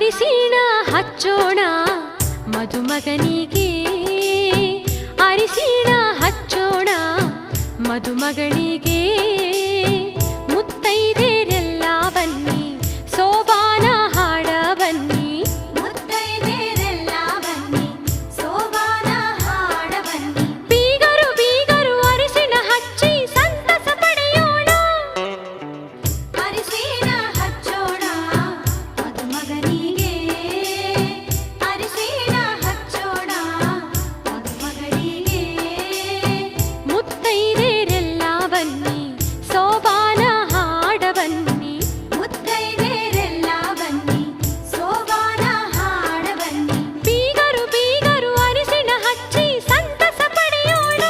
ಅರಿಶಿಣ ಹಚ್ಚೋಣ ಮದುಮಗನಿಗೆ. ಅರಿಶಿಣ ಹಚ್ಚೋಣ ಮದುಮಗಳಿಗೆ ಬನ್ನಿ ಸೋಬಾನ ಹಾಡ ಬನ್ನಿ ಮುತ್ತೈದೆರೆಲ್ಲ ಬನ್ನಿ ಸೋಬಾನ ಹಾಡ ಬನ್ನಿ. ಬೀಗರು ಬೀಗರು ಅರಿಸಿನ ಹಚ್ಚಿ ಸಂತಸ ಪಡೆಯೋಣ.